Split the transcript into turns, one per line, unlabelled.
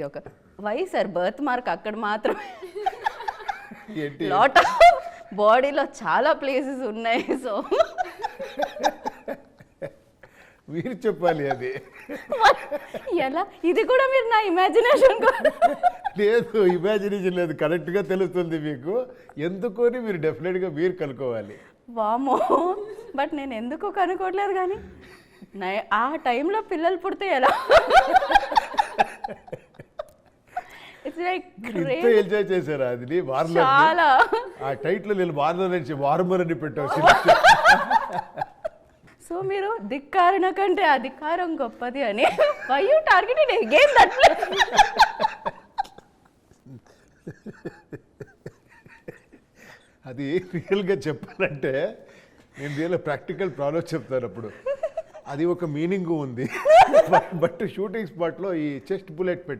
ఇది ఒక why sir birth mark అక్కడ మాత్రమే. లాట్ బాడీలో చాలా ప్లేసెస్ ఉన్నాయి సో
మీరు చెప్పాలి అది.
ఎలా? ఇది కూడా మీరు నా ఇమాజినేషన్
లేదు ఇమాజినేషన్ లేదు. కరెక్ట్గా తెలుస్తుంది మీకు. ఎందుకని మీరు డెఫినెట్గా మీరు కనుక్కోవాలి.
వామో బట్ నేను ఎందుకు కనుక్కోవట్లేదు కానీ ఆ టైంలో పిల్లలు పుడితే ఎలా? ఇట్స్ లైక్
ఇంత ఎంజాయ్ చేశారా? అది వార్నర్
చాలా.
ఆ టైట్లో నేను వార్నర్ నుంచి వార్మర్ అని పెట్టావు
సో మీరు ధిక్కారణ కంటే అధికారం గొప్పది అని. Why you targeted again that
అది రియల్గా చెప్పాలంటే నేను రియల్ ప్రాక్టికల్ ప్రాబ్లమ్ చెప్తాను అప్పుడు. అది ఒక మీనింగ్ ఉంది. బట్ షూటింగ్ స్పాట్లో ఈ చెస్ట్ బుల్లెట్ పెట్టాను